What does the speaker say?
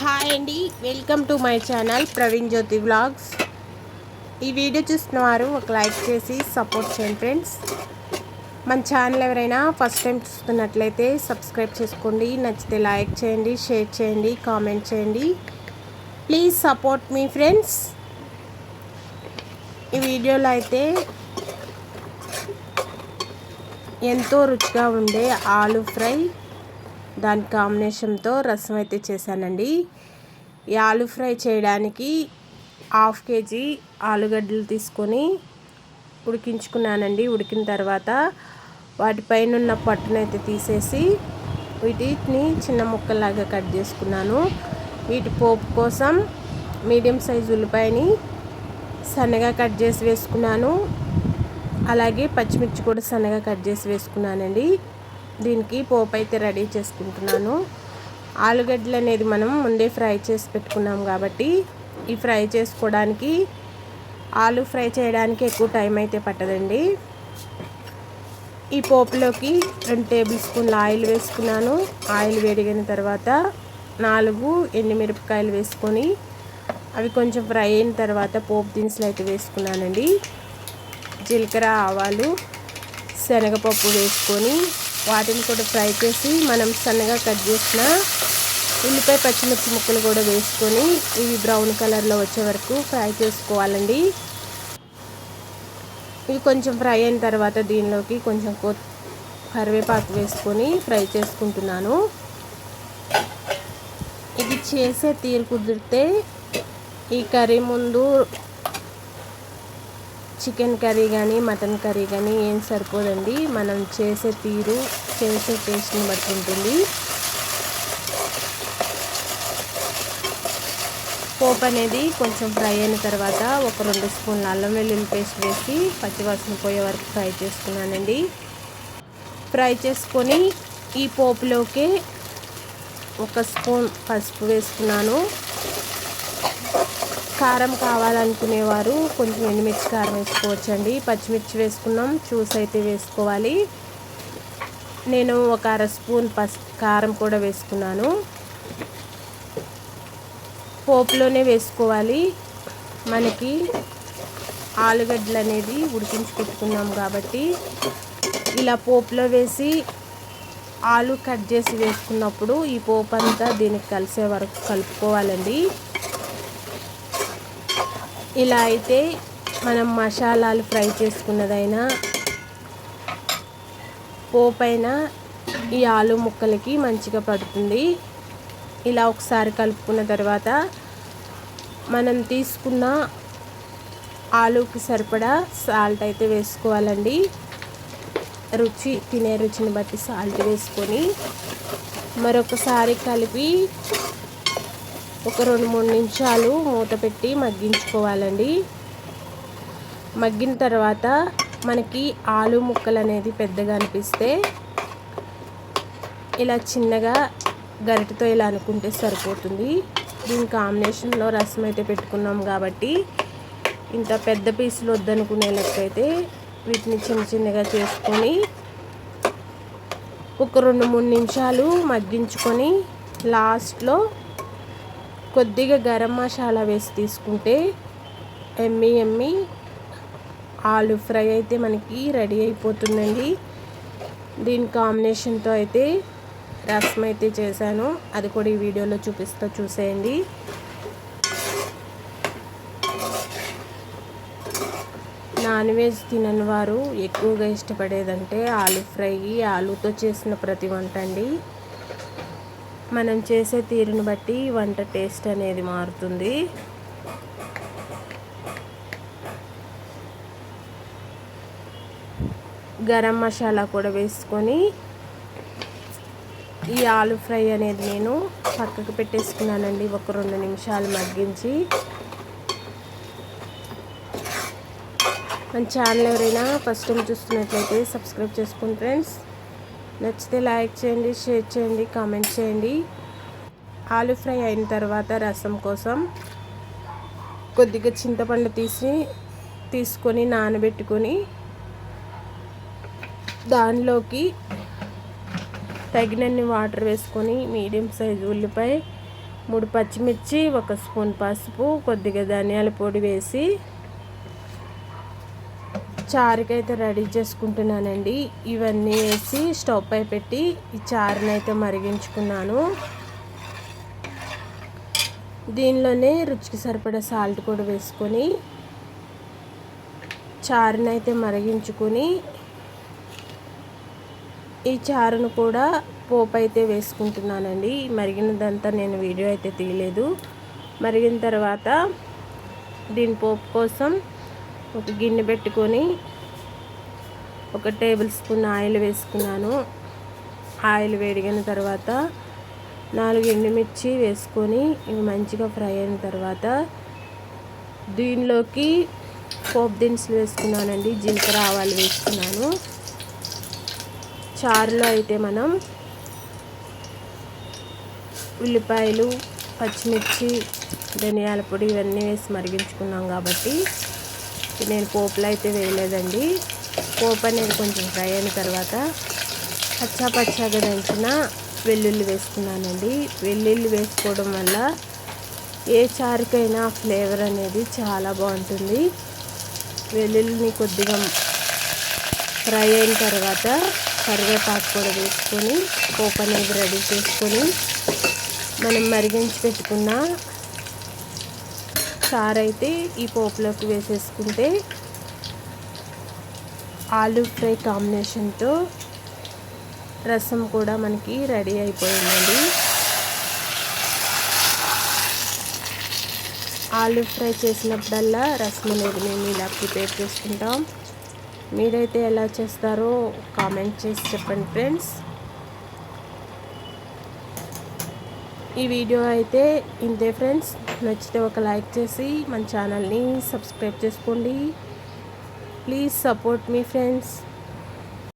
Hi అండి. Welcome to my channel Praveen Jyothi vlogs ఈ video చూస్తున్న వారు ఒక లైక్ చేసి సపోర్ట్ చేయండి ఫ్రెండ్స్ మన ఛానల్ ఎవరైనా ఫస్ట్ టైం చూస్తున్నట్లయితే సబ్స్క్రైబ్ చేసుకోండి. నచ్చితే లైక్ చేయండి షేర్ చేయండి కామెంట్ చేయండి. ప్లీజ్ సపోర్ట్ మీ ఫ్రెండ్స్ ఈ వీడియోలో అయితే ఎంతో రుచిగా ఉండే ఆలు ఫ్రై దాని కాంబినేషన్తో రసం అయితే చేశానండి. ఈ ఆలు ఫ్రై చేయడానికి హాఫ్ కేజీ ఆలుగడ్డలు తీసుకొని ఉడికించుకున్నానండి. ఉడికిన తర్వాత వాటిపైన ఉన్న పట్టునైతే తీసేసి వీటిని చిన్న ముక్కలాగా కట్ చేసుకున్నాను. వీటి పోపు కోసం మీడియం సైజు ఉల్లిపాయని సన్నగా కట్ చేసి వేసుకున్నాను. అలాగే పచ్చిమిర్చి కూడా సన్నగా కట్ చేసి వేసుకున్నానండి. దీనికి పోపు అయితే రెడీ చేసుకుంటున్నాను. ఆలుగడ్డలు అనేది మనం ముందే ఫ్రై చేసి పెట్టుకున్నాం కాబట్టి ఈ ఫ్రై చేసుకోవడానికి ఆలు ఫ్రై చేయడానికి ఎక్కువ టైం అయితే పట్టదండి. ఈ పోపులోకి రెండు టేబుల్ స్పూన్ల ఆయిల్ వేసుకున్నాను. ఆయిల్ వేడిగిన తర్వాత నాలుగు ఎండుమిరపకాయలు వేసుకొని అవి కొంచెం ఫ్రై అయిన తర్వాత పోపు దినుసులు అయితే వేసుకున్నానండి. జీలకర్ర ఆవాలు శనగపప్పు వేసుకొని వాటిని కూడా ఫ్రై చేసి మనం సన్నగా కట్ చేసిన ఉల్లిపాయ పచ్చిమిర్చి ముక్కలు కూడా వేసుకొని ఇవి బ్రౌన్ కలర్లో వచ్చే వరకు ఫ్రై చేసుకోవాలండి. ఇవి కొంచెం ఫ్రై అయిన తర్వాత దీనిలోకి కొంచెం కొ కరివేపాకు వేసుకొని ఫ్రై చేసుకుంటున్నాను. ఇది చేసే తీరు కుదిరితే ఈ కర్రీ ముందు చికెన్ కర్రీ కానీ మటన్ కర్రీ కానీ ఏం సరిపోదండి. మనం చేసే తీరు చేసే టేస్ట్ని బట్టి ఉంటుంది. పోపు అనేది కొంచెం ఫ్రై అయిన తర్వాత ఒక రెండు స్పూన్ల అల్లం వెల్లుల్లి పేస్ట్ వేసి పచ్చివాసన పోయే వరకు ఫ్రై చేసుకున్నానండి. ఫ్రై చేసుకొని ఈ పోపులోకి ఒక స్పూన్ పసుపు వేసుకున్నాను. కారం కావాలనుకునేవారు కొంచెం ఎండుమిర్చి కారం వేసుకోవచ్చండి. పచ్చిమిర్చి వేసుకున్నాం జ్యూస్ అయితే వేసుకోవాలి. నేను ఒక అర స్పూన్ పస్ కారం కూడా వేసుకున్నాను. పోపులోనే వేసుకోవాలి. మనకి ఆలుగడ్డలు అనేది ఉడికించి పెట్టుకున్నాం కాబట్టి ఇలా పోపులో వేసి ఆలు కట్ చేసి వేసుకున్నప్పుడు ఈ పోపు అంతా దీనికి కలిసే వరకు కలుపుకోవాలండి. ఇలా అయితే మనం మసాలాలు ఫ్రై చేసుకున్నదైనా పోపైన ఈ ఆలు ముక్కలకి మంచిగా పడుతుంది. ఇలా ఒకసారి కలుపుకున్న తర్వాత మనం తీసుకున్న ఆలుకి సరిపడా సాల్ట్ అయితే వేసుకోవాలండి. రుచి తినే రుచిని బట్టి సాల్ట్ వేసుకొని మరొకసారి కలిపి ఒక రెండు మూడు నిమిషాలు మూత పెట్టి మగ్గించుకోవాలండి. మగ్గిన తర్వాత మనకి ఆలు ముక్కలు అనేది పెద్దగా అనిపిస్తే ఇలా చిన్నగా గరిటతో ఇలా అనుకుంటే సరిపోతుంది. దీని కాంబినేషన్లో రసం అయితే పెట్టుకున్నాం కాబట్టి ఇంత పెద్ద పీసులు వద్దనుకునే లెక్కైతే వీటిని చిన్న చిన్నగా చేసుకొని ఒక రెండు మూడు నిమిషాలు మగ్గించుకొని లాస్ట్లో కొద్దిగా గరం మసాలా వేసి తీసుకుంటే ఎమ్మి ఎమ్మి ఆలు ఫ్రై అయితే మనకి రెడీ అయిపోతుందండి. దీని కాంబినేషన్తో అయితే రసం అయితే చేశాను. అది కూడా ఈ వీడియోలో చూపిస్తా చూసేయండి. నాన్ వెజ్ తినని వారు ఎక్కువగా ఇష్టపడేదంటే ఆలు ఫ్రై ఆలుతో చేసిన ప్రతి వంట అండి. మనం చేసే తీరును బట్టి వంట టేస్ట్ అనేది మారుతుంది. గరం మసాలా కూడా వేసుకొని ఈ ఆలు ఫ్రై అనేది నేను పక్కకు పెట్టేసుకున్నానండి. ఒక రెండు నిమిషాలు మగ్గించి. మన ఛానల్ ఎవరైనా ఫస్ట్ టైం చూస్తున్నట్లయితే సబ్స్క్రైబ్ చేసుకోండి ఫ్రెండ్స్. నచ్చితే లైక్ చేయండి షేర్ చేయండి కామెంట్ చేయండి. ఆలు ఫ్రై అయిన తర్వాత రసం కోసం కొద్దిగా చింతపండు తీసి తీసుకొని నానబెట్టుకొని దానిలోకి తగినన్ని వాటర్ వేసుకొని మీడియం సైజు ఉల్లిపాయ మూడు పచ్చిమిర్చి ఒక స్పూన్ పసుపు కొద్దిగా ధనియాల పొడి వేసి చారుకైతే రెడీ చేసుకుంటున్నానండి. ఇవన్నీ వేసి స్టవ్ పై పెట్టి ఈ చారుని అయితే మరిగించుకున్నాను. దీనిలోనే రుచికి సరిపడే సాల్ట్ కూడా వేసుకొని చారుని అయితే మరిగించుకొని ఈ చారును కూడా పోపు అయితే వేసుకుంటున్నానండి. మరిగినదంతా నేను వీడియో అయితే తీయలేదు. మరిగిన తర్వాత దీని పోపు కోసం ఒక గిన్నె పెట్టుకొని ఒక టేబుల్ స్పూన్ ఆయిల్ వేసుకున్నాను. ఆయిల్ వేడిగిన తర్వాత నాలుగు ఎండుమిర్చి వేసుకొని ఇవి మంచిగా ఫ్రై అయిన తర్వాత దీనిలోకి పోపు దినుసులు వేసుకున్నానండి జీలకర్ర ఆవాలు వేసుకున్నాను. చారులో అయితే మనం ఉల్లిపాయలు పచ్చిమిర్చి ధనియాల పొడి ఇవన్నీ వేసి మరిగించుకున్నాం కాబట్టి నేను పోపులు అయితే వేయలేదండి. పోపు అనేది కొంచెం ఫ్రై అయిన తర్వాత పచ్చా పచ్చాగా దంచిన వెల్లుల్లి వేసుకున్నానండి. వెల్లుల్లి వేసుకోవడం వల్ల ఏ చారుకైనా ఫ్లేవర్ అనేది చాలా బాగుంటుంది. వెల్లుల్లిని కొద్దిగా ఫ్రై అయిన తర్వాత కరివేపాకు కూడా వేసుకొని పోపు అనేది రెడీ చేసుకొని మనం మరిగించి పెట్టుకున్న చారు అయితే ఈ పోపులోకి వేసేసుకుంటే ఆలు ఫ్రై కాంబినేషన్తో రసం కూడా మనకి రెడీ అయిపోయిందండి. ఆలు ఫ్రై చేసినప్పుడల్లా రసం అనేది మేము ఇలా ప్రిపేర్ చేసుకుంటాం. మీరైతే ఎలా చేస్తారో కామెంట్ చేసి చెప్పండి ఫ్రెండ్స్. ఈ వీడియో అయితే ఇంతే ఫ్రెండ్స్. నచ్చితే ఒక లైక్ చేసి మన ఛానల్ని సబ్స్క్రైబ్ చేసుకోండి. ప్లీజ్ సపోర్ట్ మీ ఫ్రెండ్స్.